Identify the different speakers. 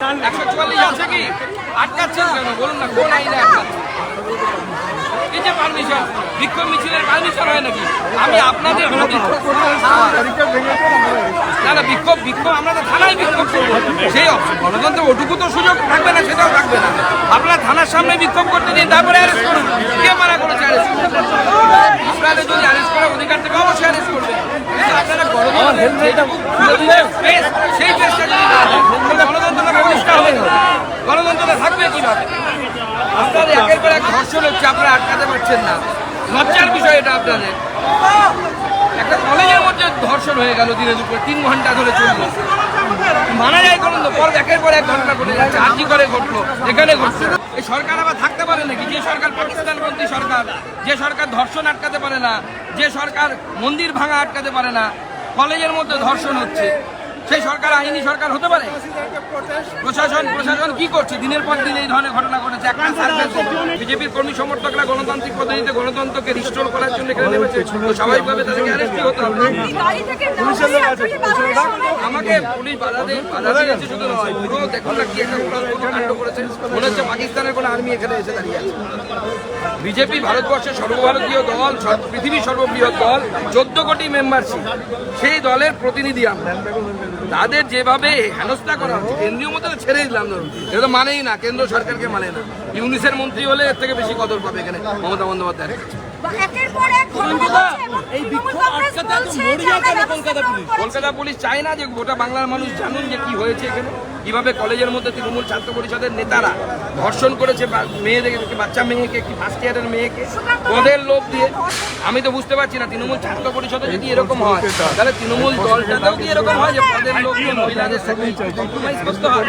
Speaker 1: একশো আমরা করব। সেই ওটুকু তো সুযোগ থাকবে না, সেটাও থাকবে না। আপনারা থানার সামনে বিক্ষোভ করতে দিন তারপরে কে মানা করেছে যদি আপনারা সেই চেষ্টা যদি না গণতন্ত্রটা প্রতিষ্ঠা হবে গণতন্ত্রটা থাকবে কীভাবে? আপনার একের পর এক ধর্ষণ হচ্ছে আপনারা আটকাতে পারছেন না। লজ্জার বিষয় এটা আপনাদের। একটা কলেজের মধ্যে ধর্ষণ হয়ে গেল দিনে দুপুরে তিন ঘণ্টা ধরে চলল। মানা যায় করুন তো পর একের পর এক ঘটনা ঘটে যাচ্ছে। আজই করে ঘটলো? এখানে ঘটছে। এই সরকার আবার থাকতে পারে নাকি? যে সরকার পাকিস্তানপন্থী সরকার যে সরকার ধর্ষণ আটকাতে পারে না যে সরকার মন্দির ভাঙা আটকাতে পারে না কলেজের মধ্যে ধর্ষণ হচ্ছে। সেই সরকার আইনি সরকার হতে পারে? প্রশাসন প্রশাসন কি করছে? দিনের পর দিন এই ধরনের ঘটনা ঘটেছে। একটা বিজেপির কর্মী সমর্থকরা গণতান্ত্রিক পদ্ধতিতে গণতন্ত্রকে রিস্টোর করার জন্য এখানে নেমেছে। তো স্বাভাবিকভাবে তাদেরকে অ্যারেস্টই হতে হবে।
Speaker 2: দিয়েছেন।
Speaker 1: আমাকে পুলিশ বাধা দেয় বাধা দিয়েছে শুধু নয় পুরো দেখুন না কি একটা কাণ্ড করেছে। মনে হচ্ছে পাকিস্তানের কোনো আর্মি এখানে এসে দাঁড়িয়ে আছে। বিজেপি ভারতবর্ষের সর্বভারতীয় দল পৃথিবীর সর্ববৃহৎ দল চোদ্দ কোটি মেম্বারশিপ সেই দলের প্রতিনিধি আমরা। তাদের যেভাবে হেনস্থা করা হচ্ছে কেন্দ্রীয় মতো ছেড়ে দিলাম ধরুন। এটা তো মানেই না কেন্দ্র সরকারকে মানে না। ইউনিসের মন্ত্রী হলে এর থেকে বেশি কদর পাবে এখানে মমতা বন্দ্যোপাধ্যায়। কলকাতা পুলিশ চায় না যে গোটা বাংলার মানুষ জানুন যে কি হয়েছে এখানে। কীভাবে কলেজের মধ্যে তৃণমূল ছাত্র পরিষদের নেতারা ধর্ষণ করেছে মেয়েদেরকে বাচ্চা মেয়েকে, একটি ফার্স্ট ইয়ারের মেয়েকে পদের লোভ দিয়ে, আমি তো বুঝতে পারছি না, তৃণমূল ছাত্র পরিষদে যদি এরকম হয়, তাহলে তৃণমূল দলটাতেও কি এরকম হয় যে পদের লোভ দিয়ে মহিলাদের সাথে কম্প্রোমাইজ করতে হয়?